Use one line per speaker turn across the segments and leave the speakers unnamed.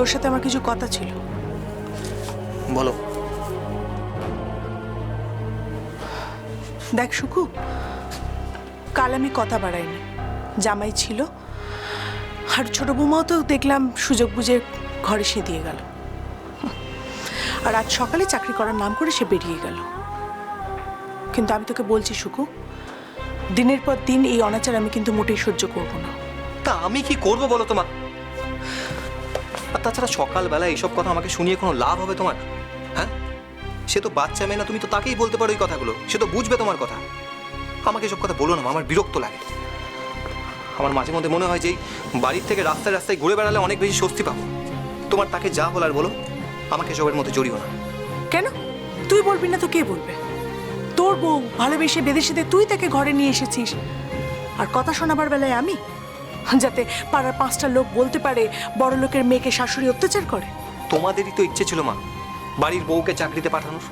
তোর সাথে আমার কিছু কথা ছিল।
বলো।
দেখ সুকু কাল আমি কথা বাড়াইনি। জামাই ছিল আর ছোট বৌমাও তো দেখলাম সুযোগ বুঝে ঘরে সে দিয়ে গেল। আর আজ সকালে চাকরি করার নাম করে সে বেরিয়ে গেল। কিন্তু আমি তোকে বলছি সুকু দিনের পর দিন এই অনাচার আমি কিন্তু মোটেই সহ্য করব না।
তা আমি কি করব বলো তোমার আর তাছাড়া সকালবেলা এইসব কথা আমাকে শুনিয়ে কোনো লাভ হবে তোমার? হ্যাঁ? সে তো বাচ্চা মেয়ে না, তুমি তো তাকেই বলতে পারো এই কথাগুলো। সে তো বুঝবে তোমার কথা। আমাকে এসব কথা বলো না আমার বিরক্ত লাগে। আমার মাঝে মধ্যে মনে হয় যে বাড়ির থেকে রাস্তায় রাস্তায় ঘুরে বেড়ালে অনেক বেশি স্বস্তি পাবো। তোমার তাকে যা বলার বলো, আমাকে এসবের মধ্যে জড়িও না।
কেন? তুই বলবি না তো কে বলবে? তোর বউ ভালোবেসে সেদে তুই তাকে ঘরে নিয়ে এসেছিস। আর কথা শোনাবার বেলায় আমি? যাতে পাড়ার পাঁচটা লোক বলতে পারে বড় লোকের মেয়েকে শাশুড়ি অত্যাচার করে।
তোমাদেরই তো ইচ্ছে ছিল মা বাড়ির বউকে চাকরিতে পাঠানোর।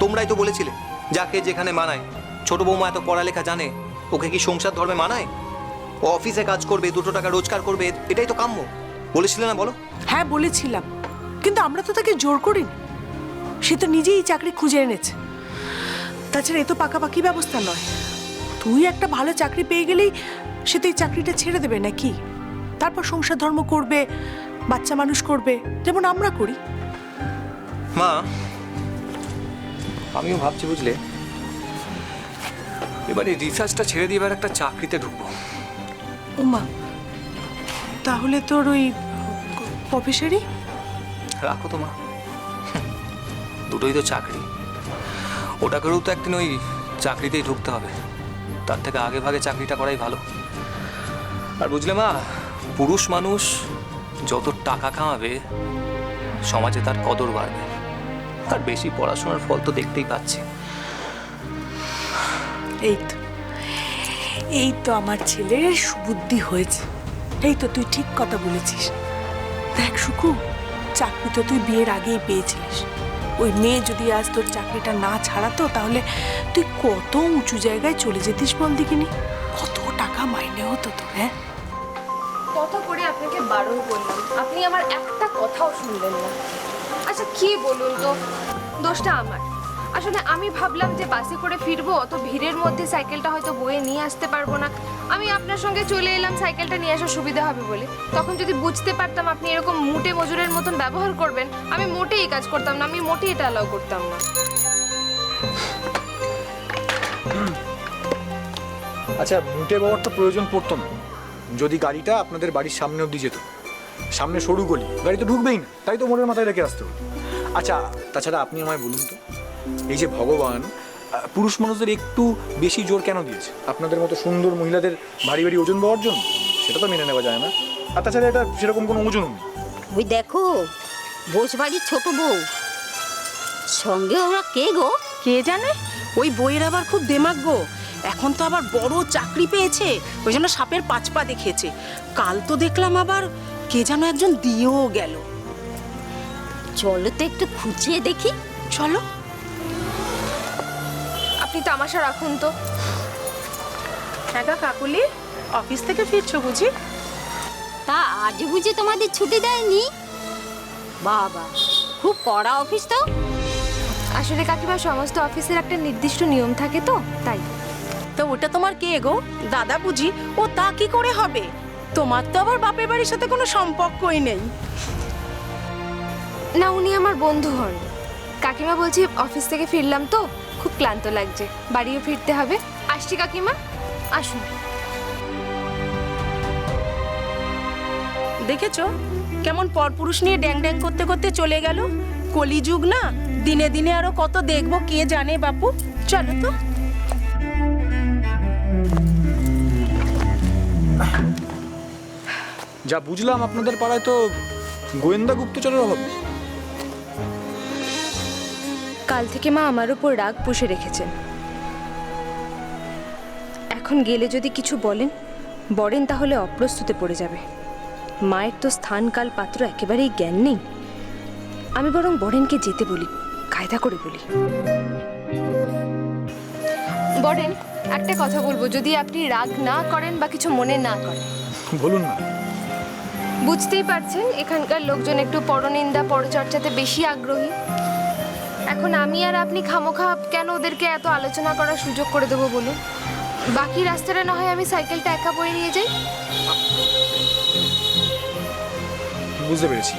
তোমরাই তো বলেছিলে যাকে যেখানে মানায়। ছোট বৌমা এত পড়ালেখা জানে ওকে কি সংসার ধর্মে মানায়? ও অফিসে কাজ করবে দুটো টাকা রোজগার করবে এটাই তো কাম্য। বলেছিলে না বলো?
হ্যাঁ বলেছিলাম। কিন্তু আমরা তো তাকে জোর করিনি। সে তো নিজেই চাকরি খুঁজে এনেছে। তাছাড়া এ তো পাকাপাকি ব্যবস্থা নয়। তুই একটা ভালো চাকরি পেয়ে গেলেই সে তো এই চাকরিটা ছেড়ে দেবে নাকি? তারপর সংসার ধর্ম করবে বাচ্চা মানুষ করবে যেমন আমরা করি।
মা আমিও ভাবছি বুঝলে এবারে রিসার্চটা ছেড়ে দিয়ে এবার একটা চাকরিতে ঢুকবো।
উমা তাহলে তোর ওই প্রফেসরই?
রাখো তো মা। দুটোই তো চাকরি। ওটা করেও তো একদিন ওই চাকরিতেই ঢুকতে হবে। তার থেকে আগে ভাগে চাকরিটা করাই ভালো। আর বুঝলে মা, পুরুষ মানুষ যত টাকা কামাবে, সমাজে তার কদর বাড়বে। আর বেশি পড়াশোনার ফল তো দেখতেই পাচ্ছি।
এই তো এই তো আমার ছেলের সুবুদ্ধি হয়েছে। এই তো তুই ঠিক কথা বলেছিস। দেখ সুকু, চাকরি তো তুই বিয়ের আগেই পেয়েছিলিস। ওই মেয়ে যদি আজ তোর চাকরিটা না ছাড়াতো, তাহলে তুই কত উঁচু জায়গায় চলে যেতিস বল দেখিনি কত টাকা মাইনে হতো তো হ্যাঁ?
কত করে আপনাকে বারণ করলাম? আপনি আমার একটা কথাও শুনলেন না। আচ্ছা কি বলুন তো? দোষটা আমার। আসলে আমি ভাবলাম যে বাসে করে ফিরবো, অত ভিড়ের মধ্যে সাইকেলটা হয়তো বয়ে নিয়ে আসতে পারব না। আমি আপনার সঙ্গে চলে এলাম, সাইকেলটা নিয়ে আসার সুবিধা হবে বলে। তখন যদি বুঝতে পারতাম আপনি এরকম মুটে মজুরের মতন ব্যবহার করবেন, আমি মোটেই কাজ করতাম না, আমি মোটেই এটা অ্যালাউ করতাম না।
আচ্ছা মুটে বাবার তো প্রয়োজন পড়তো না। যদি গাড়িটা আপনাদের বাড়ির সামনে অবধি যেত সামনে সরু গলি গাড়ি তো ঢুকবেই না তাই তো মনের মাথায় রেখে আসতে আচ্ছা তাছাড়া আপনি আমায় বলুন তো এই যে ভগবান পুরুষ মানুষদের একটু বেশি জোর কেন দিয়েছে? আপনাদের মতো সুন্দর মহিলাদের ভারী ভারী ওজন পাওয়ার জন্য? সেটা তো মেনে নেওয়া যায় না। আর তাছাড়া এটা সেরকম কোনো ওজন নেই।
ওই দেখো বোসবাড়ির ছোট বউ। সঙ্গে ওরা কে গো?
কে জানে? ওই বইয়ের আবার খুব দেমাগ গো। এখন তো আবার বড় চাকরি পেয়েছে ওই জন্য সাপের পাঁচ পা দেখিয়েছে। কাল তো দেখলাম আবার কে যেন একজন দিয়েও গেল।
চলো তো একটু খুঁচিয়ে দেখি
চলো।
আপনি তামাশা রাখুন তো।
একা কাকুলি অফিস থেকে ফিরছো বুঝি?
তা আজ বুঝি তোমাদের ছুটি দেয়নি? বাবা খুব কড়া অফিস তো।
আসলে কাকিমা সমস্ত অফিসের একটা নির্দিষ্ট নিয়ম থাকে তো তাই।
তো ওটা তোমার কে গো? দাদা বুঝি ও তা কি করে হবে? তোমার তো আবার বাপের বাড়ির সাথে কোনো সম্পর্কই নেই।
না উনি আমার বন্ধু হন। কাকিমা বলছি অফিস থেকে ফিরলাম তো খুব ক্লান্ত লাগছে। বাড়িও ফিরতে হবে। আসছি কাকিমা আসুন।
দেখেছ? কেমন পরপুরুষ নিয়ে ড্যাং ড্যাং করতে করতে চলে গেল? কলিযুগ না? দিনে দিনে আরও কত দেখব কে জানে বাপু? চলো তো।
যা বুঝলাম, আপনাদের পাড়ায় তো গোয়েন্দা গুপ্তচরের অভাব।
কাল থেকে মা আমার উপর রাগ পুষে রেখেছেন। এখন গেলে যদি কিছু বলেন বলেন তাহলে অপ্রস্তুতে পড়ে যাবে। মায়ের তো স্থান কাল পাত্র একেবারেই জ্ঞান নেই। আমি বরং বরেনকে যেতে বলি, কায়দা করে বলি। বরেন একটা কথা বলব যদি আপনি রাগ না করেন বা কিছু মনে না করেন।
বলুন না।
বুঝতেই পারছেন এখানকার লোকজন একটু পরনিন্দা পরচর্চাতে বেশি আগ্রহী। এখন আমি আর আপনি খামোখা কেন ওদেরকে এত আলোচনা করার সুযোগ করে দেবো বলুন? বাকি রাস্তাটা না হয় আমি সাইকেলটা একা বয়ে নিয়ে যাই?
বুঝতে পেরেছি।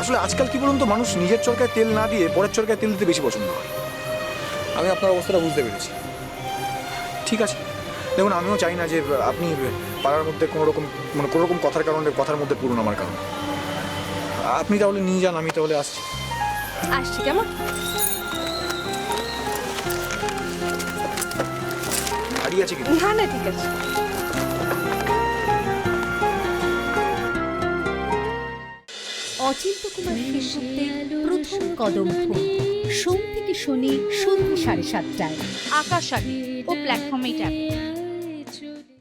আসলে আজকাল কি বলুন তো মানুষ নিজের চরকায় তেল না দিয়ে পরের চরকায় তেল দিতে বেশি পছন্দ করে। আমি আপনার অবস্থাটা বুঝতে পেরেছি। ঠিক আছে? দেখুন আমিও চাই না যে আপনি পাড়ার মধ্যে কোনো রকম মানে কোনো রকম কথার কারণে কথার মধ্যে পড়ুন আমার কারণে। আপনি তাহলে নিয়ে যান আমি তাহলে আসছি।
আসছি কেমন?
হারিয়ে আছে কিন্তু।
না না ঠিক আছে।
অচিন্ত কুমার সেনগুপ্তের প্রথম কদম ফুল সোম থেকে শনি সন্ধ্যে সাড়ে সাতটায়।
আকাশ ও প্ল্যাটফর্মেই যাবে।